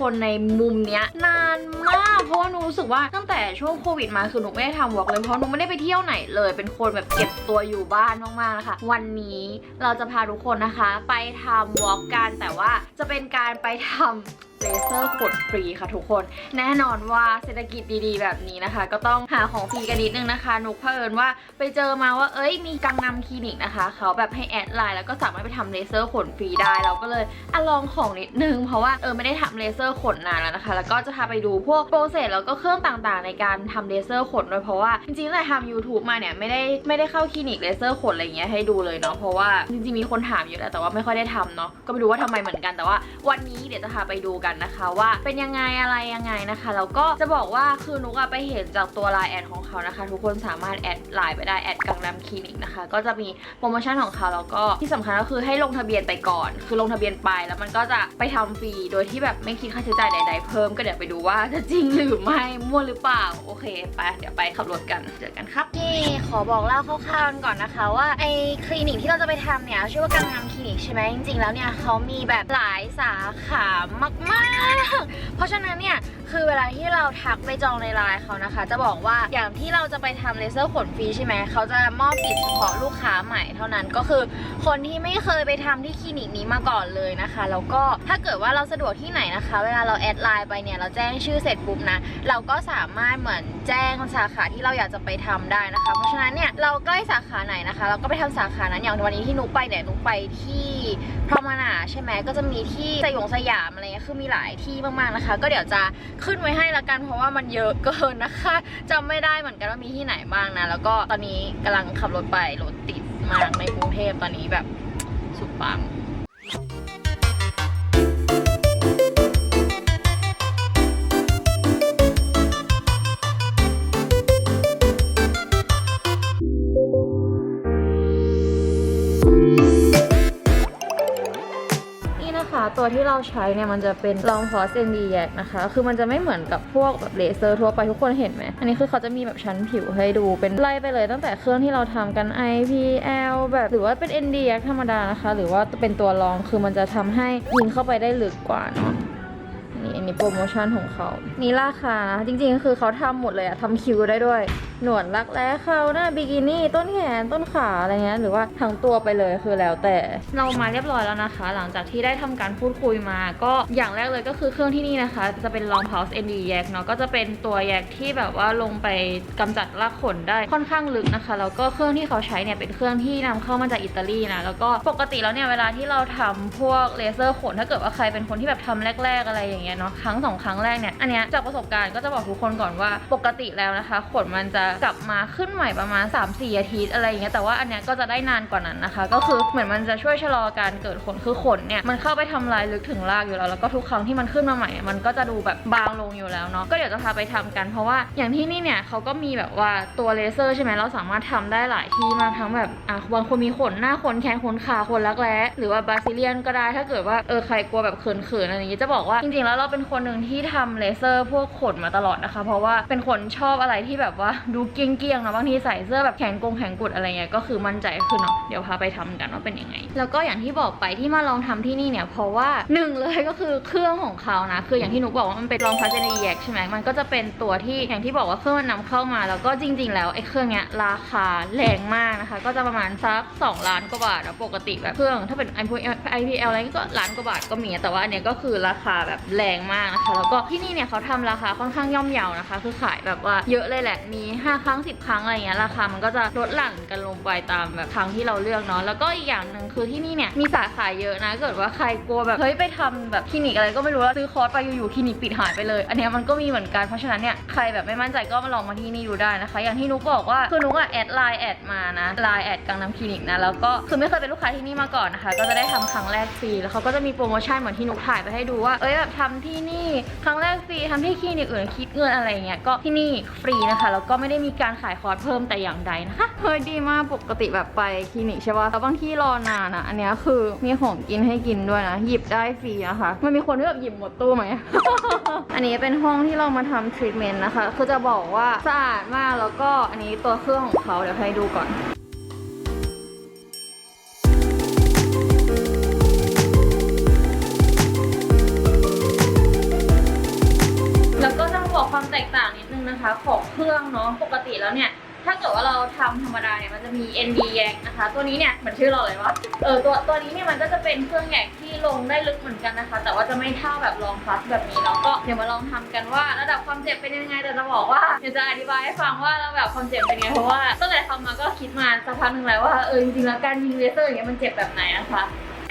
คนในมุมเนี้ยนานมาก เพราะว่าหนูรู้สึกว่าตั้งแต่ช่วงโควิดมาคือหนูไม่ได้ทำวอล์กเลยเพราะหนูไม่ได้ไปเที่ยวไหนเลยเป็นคนแบบเก็บตัวอยู่บ้านมากๆนะคะวันนี้เราจะพาทุกคนนะคะ ไปทำวอล์กกันแต่ว่าจะเป็นการไปทำ เลเซอร์ขนฟรีค่ะทุกคน แน่นอนว่าเศรษฐกิจดีๆ แบบนี้นะคะ ก็ต้องหาของฟรีกันนิดนึงนะคะนุกเผอิญว่าไปเจอมาว่าเอ้ยมีกังนำคลินิกนะคะ เขาแบบให้แอดไลน์แล้วก็สามารถไปทำเลเซอร์ขนฟรีได้ เราก็เลยอะลองของนิดนึง เพราะว่าเออไม่ได้ทำเลเซอร์ขนนานแล้วนะคะ แล้วก็จะพาไปดูพวกโปรเซสแล้วก็เครื่องต่างๆ ในการทำเลเซอร์ขนด้วยเพราะว่าจริงๆตั้งแต่ทำ YouTube มาเนี่ยไม่ได้ไม่ได้เข้าคลินิกเลเซอร์ขนอะไรอย่างเงี้ยให้ดูเลยเนาะเพราะว่าจริงๆมีคนถามเยอะแหละแต่ว่าไม่ค่อยได้ทำเนาะก็ไม่รู้ว่าทำไมเหมือนกันแต่ว่า วันนี้เดี๋ยวจะพาไปดูกันนะคะว่าเป็นยังไงอะไรยังไงนะคะแล้วก็จะบอกว่าคือนุกอะไปเห็นจากตัวไลน์แอดของเขานะคะ ทุกคนสามารถแอดไลน์ไปได้แอดกังนำคลินิกนะคะ ก็จะมีโปรโมชั่นของเขาแล้วก็ที่สำคัญก็คือให้ลงทะเบียนไปก่อน คือลงทะเบียนไปแล้วมันก็จะไปทำฟรีโดยที่แบบไม่คิดค่าใช้จ่ายใด ๆ เพิ่มก็เดี๋ยวไปดูว่าจะจริงหรือไม่มั่วหรือเปล่าโอเคไปเดี๋ยวไปขับรถกันเจอกันครับนี่ขอบอกเล่าคร่าวๆก่อนนะคะ ว่าไอคลินิกที่เราจะไปทำเนี่ยชื่อว่ากังนำคลินิกใช่ไหมจริงๆแล้วเนี่ยเขามีแบบหลายสาขามากๆเพราะฉะนั้นเนี่ย คือเวลาที่เราทักไปจองในไลน์เขานะคะ จะบอกว่าอย่างที่เราจะไปทำเลเซอร์ขนฟรีใช่ไหมเขาจะมอบสิทธิ์เฉพาะลูกค้าใหม่เท่านั้นก็คือ คนที่ไม่เคยไปทำที่คลินิกนี้มาก่อนเลยนะคะแล้วก็ถ้าเกิดว่าเราสะดวกที่ไหนนะคะ เวลาเราแอดไลน์ไปเนี่ยเราแจ้งชื่อเสร็จปุ๊บนะเราก็สามารถเหมือนแจ้งสาขาที่เราอยากจะไปทำได้นะคะ เพราะฉะนั้นเนี่ยเราใกล้สาขาไหนนะคะ เราก็ไปทำสาขานั้นอย่างวันนี้ที่นุกไปเนี่ยนุกไปที่พรหมนาใช่ไหมก็จะมีที่สยองสยามอะไรเงี้ยคือมีหลายที่มากๆนะคะ ก็เดี๋ยวจะขึ้นไว้ให้ละกันเพราะว่ามันเยอะเกินนะคะจำไม่ได้เหมือนกันว่ามีที่ไหนบ้างนะ แล้วก็ตอนนี้กำลังขับรถไปรถติดมากในกรุงเทพตอนนี้แบบสุดปังนี่น ตัวที่เราใช้เนี่ยมันจะเป็นลองฟอสเซนดีแยกนะคะ คือมันจะไม่เหมือนกับพวกแบบเลเซอร์ทั่วไปทุกคนเห็นไหม อันนี้คือเขาจะมีแบบชั้นผิวให้ดูเป็นไล่ไปเลยตั้งแต่เครื่องที่เราทำกัน IPL แบบหรือว่าเป็น ND ธรรมดานะคะ หรือว่าเป็นตัวรองคือมันจะทำให้ยิงเข้าไปได้ลึกกว่าเนาะนี่อันนี้โปรโมชั่นของเขา นี่ราคานะจริงๆคือเขาทำหมดเลยอะทำคิวได้ด้วย หนวดรักแร้เขาหน้าบิกินี่ต้นแขนต้นขาอะไรเงี้ยหรือว่าทั้งตัวไปเลยคือแล้วแต่ เรามาเรียบร้อยแล้วนะคะ หลังจากที่ได้ทำการพูดคุยมา ก็อย่างแรกเลยก็คือเครื่องที่นี่นะคะ จะเป็น Long Pulse ND แยกเนาะก็จะเป็นตัวแยกที่แบบว่าลงไปกำจัดรากขนได้ค่อนข้างลึกนะคะแล้วก็เครื่องที่เขาใช้เนี่ยเป็นเครื่องที่นำเข้ามาจากอิตาลีนะแล้วก็ปกติแล้วเนี่ยเวลาที่เราทำพวกเลเซอร์ขนถ้าเกิดว่าใครเป็นคนที่แบบทำแรก ๆ อะไรอย่างเงี้ยเนาะครั้งสองครั้งแรกเนี่ยอันเนี้ยจากประสบการณ์ก็จะบอกทุกคนก่อนว่าปกติแล้วนะคะ ขนมันจะกลับมาขึ้นใหม่ประมาณ 3-4 อาทิตย์อะไรอย่างเงี้ยแต่ว่าอันเนี้ยก็จะได้นานกว่านั้นนะคะ ก็คือเหมือนมันจะช่วยชะลอการเกิดขนคือขนเนี่ยมันเข้าไปทำลายลึกถึงรากอยู่แล้วแล้วก็ทุกครั้งที่มันขึ้นมาใหม่มันก็จะดูแบบบางลงอยู่แล้วเนาะก็เดี๋ยวจะพาไปทำกันเพราะว่าอย่างที่นี่เนี่ยเขาก็มีแบบว่าตัวเลเซอร์ใช่ไหมเราสามารถทำได้หลายที่มากทั้งแบบอะบางคนมีขนหน้าขนแขนขนขาขนรักแร้หรือว่าบาซิเลียนก็ได้ถ้าเกิดว่าเออใครกลัวแบบเขินๆอะไรอย่างงี้จะบอกว่าจริงๆแล้วเราเป็นคนหนึ่งที่ทำเลเซอร์พวกขนมาตลอดนะคะ เพราะว่าเป็นคนชอบอะไรที่แบบว่าดูเกรียงๆเนาะบางทีใส่เสื้อแบบแขนกงแขนกุดอะไรเงี้ยก็คือมั่นใจขึ้นเนาะเดี๋ยวพาไปทำกันว่าเป็นยังไง แล้วก็อย่างที่บอกไปที่มาลองทำที่นี่เนี่ยเพราะว่าหนึ่งเลยก็คือเครื่องของเขานะคืออย่างที่หนุกบอกว่ามันเป็นลองพาเจนีแยกใช่ไหมมันก็จะเป็นตัวที่อย่างที่บอกว่าเครื่องมันนำเข้ามา แล้วก็จริง ๆ แล้วไอ้เครื่องเนี้ยราคาแรงมากนะคะ ก็จะประมาณสัก2ล้านกว่าบาทแล้วปกติแบบเครื่อง ถ้าเป็น IPL อะไรก็ล้านกว่าบาทก็มีแต่ว่าอันเนี้ยก็คือราคาแบบแรงมากนะคะแล้วก็ที่นี่เนี่ยเขาทำราคาค่อนข้างย่อมเยานะคะ คือขายแบบว่าเยอะเลยแหละมี5ครั้ง 10 ครั้งอะไรเงี้ยราคามันก็จะลดหลั่นกันลงไปตามแบบครั้งที่เราเลือกเนาะแล้วก็อีกอย่างหนึ่งคือที่นี่เนี่ยมีสาขาเยอะนะเกิดว่าใครกลัวแบบเฮ้ยไปทำแบบคลินิกอะไรก็ไม่รู้แล้วซื้อคอร์สไปอยู่ๆคลินิกปิดหายไปเลย อันเนี้ยมันก็มีเหมือนกันเพราะฉะนั้นเนี่ยใครแบบไม่มั่นใจก็มาลองมาที่นี่ดูได้นะคะ อย่างที่นุกบอกว่าคือนุกอะแอดไลน์แอดมานะไลน์แอดกังน้ำคลินิกนะแล้วก็คือไม่เคยเป็นลูกค้าที่นี่มาก่อนนะคะ ก็จะได้ทำครั้งแรกฟรีแล้วเขาก็จะมีโปรโมชั่นเหมือนที่นุกถ่ายไปให้ดูว่าเอ้ยแบบทำที่นี่ครั้งแรกฟรีทำที่คลินิกอื่นคิดเงินอะไรเงี้ยก็ที่นี่ฟรีนะคะแล้วก็ไม่ได้มีการขายคอร์สเพิ่มแต่อย่างใดนะคะเฮ้ยดีมากปกติแบบไปคลินิกใช่ป่ะแล้วบางที่รอนานอะอันเนี้ยคือมีของกินให้กินด้วยนะ หยิบได้ฟรีนะคะมันมีคนที่แบบหยิบหมดตู้ไหม อันนี้เป็นห้องที่เรามาทำทรีทเมนต์นะคะ คือจะบอกว่าสะอาดมากแล้วก็อันนี้ตัวเครื่องของเขาเดี๋ยวให้ดูก่อน องเนาะปกติแล้วเนี่ยถ้าเกิดว่าเราทำธรรมดาเนี่ยมันจะมี ND แยกนะคะ ตัวนี้เนี่ยเหมือนชื่อเราเลยวะเออตัวตัวนี้เนี่ยมันก็จะเป็นเครื่องแยกที่ลงได้ลึกเหมือนกันนะคะ แต่ว่าจะไม่เท่าแบบลองพลัสแบบนี้แล้วก็เดี๋ยวมาลองทำกันว่าระดับความเจ็บเป็นยังไงแต่จะบอกว่าเดี๋ยวจะอธิบายให้ฟังว่าระดับความเจ็บเป็นยังไงเพราะว่าตั้งแต่ทำมาก็คิดมาสักพักหนึ่งแล้วว่าเออจริงๆแล้วการยิงเลเซอร์อย่างเงี้ยมันเจ็บแบบไหนนะคะ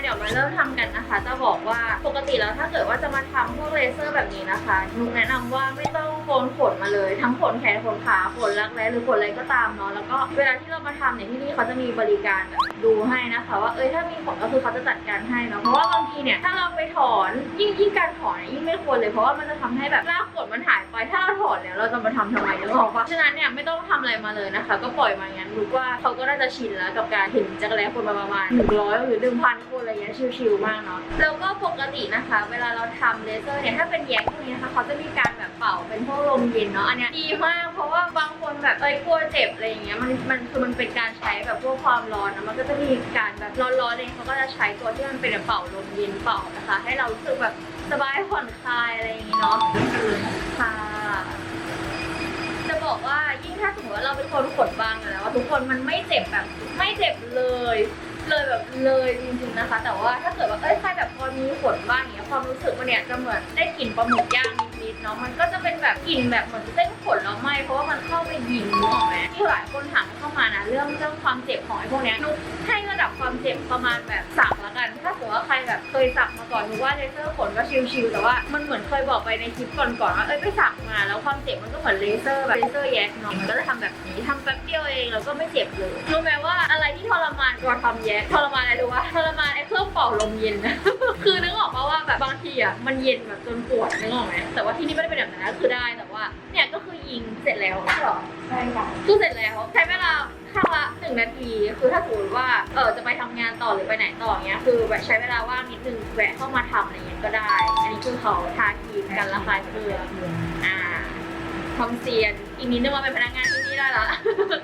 เดี๋ยวมาเริ่มทำกันนะคะ จะบอกว่าปกติแล้วถ้าเกิดว่าจะมาทำพวกเลเซอร์แบบนี้นะคะนุกแนะนำว่าไม่ต้องโกนขนมาเลย ทั้งขนแขนขนขาขนรักแร้หรือขนอะไรก็ตามเนาะแล้วก็เวลาที่เรามาทำเนี่ยที่นี่เขาจะมีบริการแบบดูให้นะคะ ว่าเอ้ยถ้ามีขนก็คือเขาจะจัดการให้เนาะเพราะว่าบางทีเนี่ยถ้าเราไปถอนยิ่งยิ่งการถอนเนี่ยยิ่งไม่ควรเลยเพราะว่ามันจะทำให้แบบรากขนมันหายไปถ้าเราถอนเนี่ยเราจะมาทำทำไมนึกออกปะฉะนั้นเนี่ยไม่ต้องทำอะไรมาเลยนะคะ ก็ปล่อยมางั้นรู้ว่าเขาก็น่าจะชินแล้วกับการเห็นจักรแร้คนมาประมาณหนึ่งร้อยหรือหนึ่งพันคนอะไรเงี้ยชิวๆมากเนาะแล้วก็ปกตินะคะ เวลาเราทำเลเซอร์เนี่ยถ้าเป็นแยกพวกนี้นะคะเขาจะมีการแบบเป่าเป็นพวกลมเย็นเนาะอันเนี้ยดีมากเพราะว่าบางคนแบบเอ้ยกลัวเจ็บอะไรอย่างเงี้ยมันมันคือมันเป็นการใช้แบบพวกความร้อนนะมันก็จะมีการแบบร้อนๆเองเขาก็จะใช้ตัวที่มันเป็นแบบเป่าลมเย็นเป่านะคะ ให้เรารู้สึกแบบสบายผ่อนคลายอะไรอย่างงี้เนาะค่ะจะบอกว่ายิ่งถ้าสมมติว่าเราเป็นคนขนบางอะแล้วว่าทุกคนมันไม่เจ็บแบบไม่เจ็บเลย เลยแบบเลยจริงๆนะคะ แต่ว่าถ้าเกิดว่าเอ้ยใครแบบพอมีขนบ้างอย่างเงี้ยความรู้สึกมันเนี่ยจะเหมือนได้กลิ่นปลาหมึกย่างนิด เนาะมันก็จะเป็นแบบกลิ่นแบบเหมือนเส้นขนเราไหมเพราะว่ามันเข้าไปยิงนึกออกไหมที่หลายคนถามเข้ามานะเรื่องเรื่องความเจ็บของไอ้พวกเนี้ยนุกให้ระดับความเจ็บประมาณแบบสักละกัน ถ้าสมมติว่าใครแบบเคยสักมาก่อนนุกว่าเลเซอร์ขนก็ชิลๆแต่ว่ามันเหมือนเคยบอกไปในคลิปก่อนๆว่าเอ้ยไปสักมาแล้วความเจ็บมันก็เหมือนเลเซอร์แบบเลเซอร์แยกเนาะมันก็จะทำแบบนี้ทำแป๊บเดียวเองแล้วก็ไม่เจ็บเลยรู้ไหมว่าอะไรที่ทรมานกว่าทำแยกทรมานอะไรรู้ปะทรมานไอ้เครื่องเป่าลมเย็นนะคือนึกออกปะว่าแบบบางทีอะมันเย็นแบบจนปวดนึกออกไหมแต่ว่าที่นี่ไม่ได้เป็นแบบนั้นนะคือได้แต่ว่า เนี่ยก็คือยิงเสร็จแล้วใช่หรอใช่ค่ะคือเสร็จแล้วใช้เวลาข้างละหนึ่งนาที คือถ้าสมมติว่าเออจะไปทำงานต่อหรือไปไหนต่อเงี้ย คือแบบใช้เวลาว่างนิดนึงแวะเข้ามาทำอะไรเงี้ยก็ได้ อันนี้คือเขาทาครีมกันระคายเคืองอ่าความเซียน อีกนิดนึงมาเป็นพนักงานที่นี่ได้ละ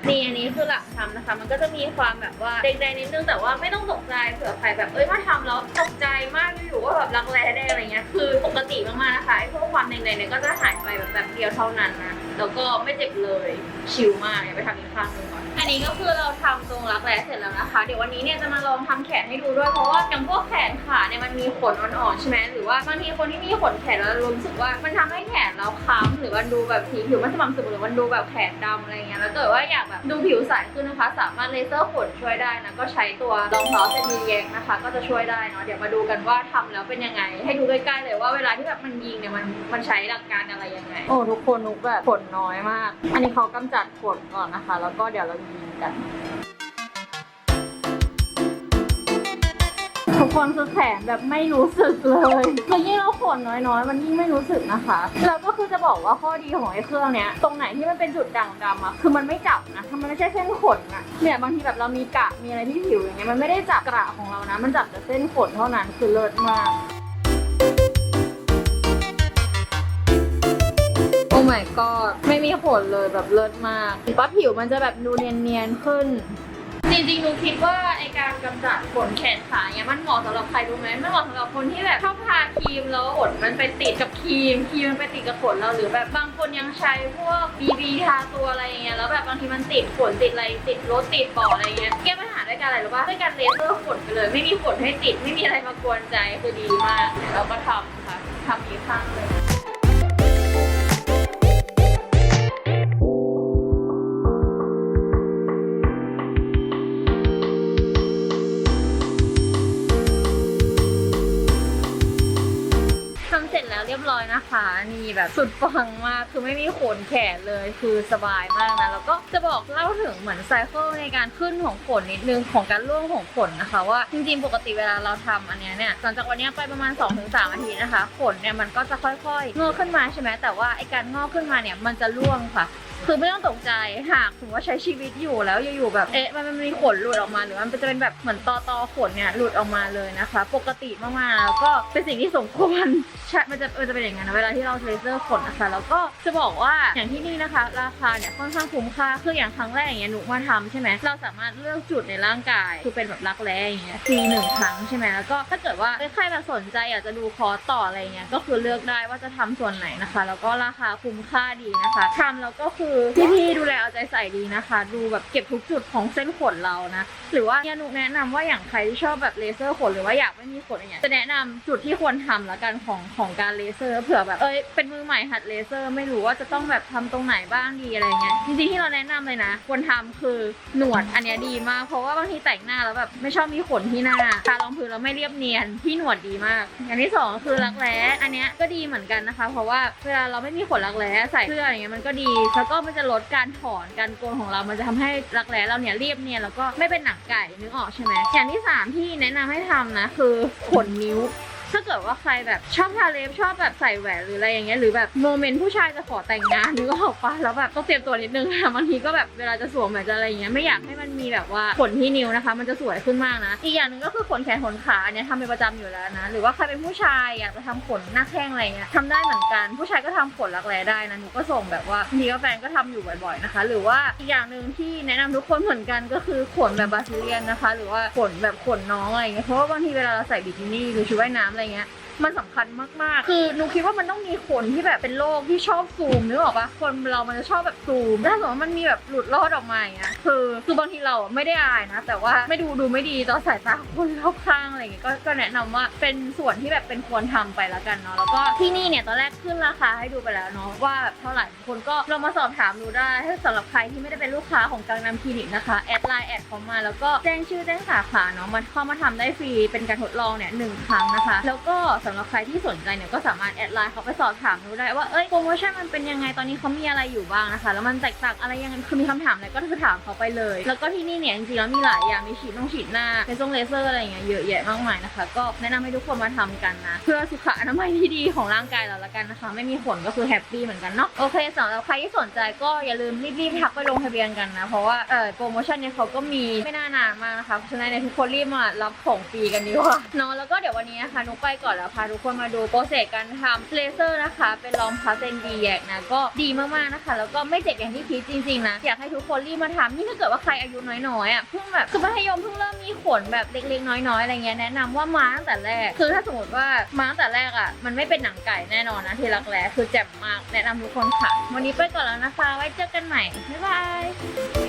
นี่อันนี้คือหลังทำนะคะ มันก็จะมีความแบบว่าแดงๆนิดนึงแต่ว่าไม่ต้องตกใจเผื่อใครแบบเอ้ยมาทำแล้วตกใจมากอยู่ๆว่าแบบรักแร้ได้อะไรเงี้ยคือปกติมากๆนะคะไอ้พวกความแดงๆเนี่ยก็จะหายไปแบบแบบเดียวเท่านั้นนะแล้วก็ไม่เจ็บเลยชิลมากเดี๋ยวไปทำอีกข้างหนึงก่อน อันนี้ก็คือเราทำตรงรักแร้เสร็จแล้วนะคะ เดี๋ยววันนี้เนี่ยจะมาลองทำแขนให้ดูด้วย เพราะว่าอย่างพวกแขนขาเนี่ยมันมีขนอ่อนๆใช่ไหมหรือว่าบางทีคนที่มีขนแขนแล้วรู้สึกว่ามันทำให้แขนเราค้ำหรือว่าดูแบบสีผิวไม่สม่ำเสมอหรือมันดูแบบแขนดำอะไรเงี้ยแล้วเกิดว่าอยากแบบดูผิวใสขึ้นนะคะ สามารถเลเซอร์ขนช่วยได้นะก็ใช้ตัวรองเท้าเซนีแยงนะคะ ก็จะช่วยได้เนาะเดี๋ยวมาดูกันว่าทำแล้วเป็นยังไง ให้ดูใกล้ๆเลยว่าเวลาที่แบบมันยิงเนี่ยมันมันใช้หลักการอะไรยังไง โอ้ทุกคนนุกแบบขนน้อยมาก อันนี้เขากำจัดขนก่อนนะคะ แล้วก็เดี๋ยวเรายิงกัน ทุกคนคือแขนแบบไม่รู้สึกเลยคือยิ่งเราขนน้อยๆ มันยิ่งไม่รู้สึกนะคะ แล้วก็คือจะบอกว่าข้อดีของไอ้เครื่องเนี้ย ตรงไหนที่มันเป็นจุดด่างดำอะคือมันไม่จับนะมันไม่ใช่เส้นขนอะเนี่ยบางทีแบบเรามีกระมีอะไรที่ผิวอย่างเงี้ยมันไม่ได้จับกระของเรานะ มันจับแต่เส้นขนเท่านั้นคือเลิศมาก โอ้ my god ไม่มีขนเลยแบบเลิศมากว่าผิวมันจะแบบดูเนียนๆขึ้น จริงๆหนูคิดว่าไอการกำจัดขนแขนขาเนี่ยมันเหมาะสำหรับใครรู้ไหมมันเหมาะสำหรับคนที่แบบชอบทาครีมแล้วขนมันไปติดกับครีมครีมมันไปติดกับขนเราหรือแบบบางคนยังใช้พวกบีบีทาตัวอะไรอย่างเงี้ยแล้วแบบบางทีมันติดขนติดอะไรติดรถติดเบาะอะไรเงี้ยแก้ปัญหาด้วยการอะไรรู้ป่ะด้วยการเลเซอร์ขนไปเลย ไม่มีขนให้ติดไม่มีอะไรมากวนใจคือดีมากเดี๋ยวเราก็ทำค่ะทำอีกข้างเลย ยบร้อยนะคะนี่แบบสุดปังมาก คือไม่มีขนแขนเลย คือสบายมากนะ แล้วก็จะบอกเล่าถึงเหมือนไซเคิลในการขึ้นของขนนิดนึงของการร่วงของขนนะคะ ว่าจริงๆ ปกติเวลาเราทำอันเนี้ยเนี่ยหลังจากวันเนี้ยไปประมาณ 2-3อาทิตย์นะคะ ขนเนี่ยมันก็จะค่อยๆงอกขึ้นมาใช่ไหมแต่ว่าไอการงอกขึ้นมาเนี่ยมันจะร่วงค่ะ คือไม่ต้องตกใจหากสมมติว่าใช้ชีวิตอยู่แล้วอยู่ๆแบบเอ๊ะมันมันมีขนหลุดออกมาหรือมันจะเป็นแบบเหมือนตอตอขนเนี่ยหลุดออกมาเลยนะคะ ปกติมากๆแล้วก็เป็นสิ่งที่สมควรใช่มันจะมันจะเป็นอย่างนั้นนะเวลาที่เราเลเซอร์ขนนะคะ แล้วก็จะบอกว่าอย่างที่นี่นะคะ ราคาเนี่ยค่อนข้างคุ้มค่าคืออย่างครั้งแรกอย่างเงี้ยหนูมาทำใช่ไหมเราสามารถเลือกจุดในร่างกายคือเป็นแบบรักแร้อย่างเงี้ยฟรีหนึ่งครั้งใช่ไหมแล้วก็ถ้าเกิดว่าใครแบบสนใจอยากจะดูคอร์สต่ออะไรเงี้ยก็คือเลือกได้ว่าจะทำส่วนไหนนะคะ แล้วก็ราคาคุ้มค่าดีนะคะทำแล้วก็คือพี่ๆดูแลเอาใจใส่ดีนะคะ ดูแบบเก็บทุกจุดของเส้นขนเรานะ หรือว่าเนี่ยหนุแนะนำว่าอย่างใครที่ชอบแบบเลเซอร์ขนหรือว่าอยากไม่มีขนอย่างเงี้ยจะแนะนำจุดที่ควรทำละกันของของการเลเซอร์เผื่อแบบเอ้ยเป็นมือใหม่หัดเลเซอร์ ไม่รู้ว่าจะต้องแบบทำตรงไหนบ้างดีอะไรเงี้ยจริงๆที่เราแนะนำเลยนะ ควรทำคือหนวดอันนี้ดีมากเพราะว่าบางทีแต่งหน้าแล้วแบบไม่ชอบมีขนที่หน้าทารองพื้นแล้วไม่เรียบเนียนที่หนวดดีมาก อย่างที่สองคือรักแร้อันนี้ก็ดีเหมือนกันนะคะ เพราะว่าเวลาเราไม่มีขนรักแร้ใส่เสื้ออย่างเงี้ยมันก็ดีแล้วก็็มันจะลดการถอนการโกนของเรา มันจะทำให้รักแร้เราเนี่ยเรียบเนียนแล้วก็ไม่เป็นหนังไก่นึกออกใช่ไหมอย่างที่สามที่แนะนำให้ทำนะคือขนนิ้ว ถ้าเกิดว่าใครแบบชอบทาเล็บชอบแบบใส่แหวนหรืออะไรอย่างเงี้ยหรือแบบโมเมนต์ผู้ชายจะขอแต่งงานนึกออกปะแล้วแบบต้องเตรียมตัวนิดนึงค่ะบางทีก็แบบเวลาจะสวมแหวนจะอะไรอย่างเงี้ยไม่อยากให้มันมีแบบว่าขนที่นิ้วนะคะ มันจะสวยขึ้นมากนะ อีกอย่างหนึ่งก็คือขนแขนขนขาอันเนี้ยทำเป็นประจำอยู่แล้วนะ หรือว่าใครเป็นผู้ชายอยากจะทำขนหน้าแข้งอะไรเงี้ยทำได้เหมือนกัน ผู้ชายก็ทำขนรักแร้ได้นะหนูก็ส่งแบบว่าบางทีก็แฟนก็ทำอยู่บ่อยๆนะคะ หรือว่าอีกอย่างหนึ่งที่แนะนำทุกคนเหมือนกันก็คือขนแบบบาซิเลียนนะคะ หรือว่าขนแบบขนน้องอะไรเงี้ยเพราะว่าบางทีเวลาเราใส่บิกินี่หรือชุดว่ายน้ำอะไรเงี้ย มันสำคัญมากๆ คือหนูคิดว่ามันต้องมีคนที่แบบเป็นโรคที่ชอบซูมนึกออกปะคนเรามันจะชอบแบบซูมถ้าสมมติว่ามันมีแบบหลุดรอดออกมาอย่างเงี้ยคือคือบางทีเราไม่ได้อายนะ แต่ว่าไม่ดูดูไม่ดีต่อสายตาของคนรอบข้างอะไรอย่างเงี้ยก็แนะนำว่าเป็นส่วนที่แบบเป็นควรทำไปแล้วกันเนาะแล้วก็ที่นี่เนี่ยตอนแรกขึ้นราคาให้ดูไปแล้วเนาะว่าแบบเท่าไหร่คนก็ลองมาสอบถามดูได้ถ้าสำหรับใครที่ไม่ได้เป็นลูกค้าของกังนำคลินิกนะคะแอดไลน์แอดเขามาแล้วก็แจ้งชื่อแจ้งสาขาเนาะมันเข้ามาทำได้ฟรีเป็นการทดลองเนี่ยหนึ่งครั้งนะคะ แล้วก็สำหรับใครที่สนใจเนี่ยก็สามารถแอดไลน์เขาไปสอบถามดูได้ว่าเอ้ยโปรโมชั่นมันเป็นยังไงตอนนี้เขามีอะไรอยู่บ้างนะคะ แล้วมันแตกต่างอะไรยังไงคือมีคำถามอะไรก็คือถามเขาไปเลย แล้วก็ที่นี่เนี่ยจริงๆแล้วมีหลายอย่างมีฉีดน้องฉีดหน้าเป็นทรงเลเซอร์อะไรอย่างเงี้ยเยอะแยะมากมายนะคะ ก็แนะนำให้ทุกคนมาทำกันนะ เพื่อสุขอนามัยที่ดีของร่างกายเราละกันนะคะ ไม่มีขนก็คือแฮปปี้เหมือนกันเนาะโอเคสำหรับใครที่สนใจก็อย่าลืมรีบๆทักไปลงทะเบียนกันนะเพราะว่าเออโปรโมชั่นเนี่ยเขาก็มีไม่น่านานมากนะคะฉะนั้นเนี่ยทุกคนรีบมารับของฟรีกันดีกว่าเนาะแล้วก็เดี๋ยววันนี้นะคะนุกไปก่อนแล้วพาทุกคนมาดูโปรเซสการทำเลเซอร์นะคะ เป็นลองพาเซนดีแยกนะก็ดีมากๆนะคะ แล้วก็ไม่เจ็บอย่างที่คิดจริงๆนะอยากให้ทุกคนรีบมาทำนี่ถ้าเกิดว่าใครอายุน้อยๆอะเพิ่งแบบคือมัธยมเพิ่งเริ่มมีขนแบบเล็กๆ น้อยๆอะไรเงี้ยแนะนำว่ามาตั้งแต่แรก คือถ้าสมมติว่ามาตั้งแต่แรกอะมันไม่เป็นหนังไก่แน่นอนนะที่รักแร้คือแจ่มมากแนะนำทุกคนค่ะ วันนี้ไปก่อนแล้วนะคะ ไว้เจอกันใหม่บ๊ายบาย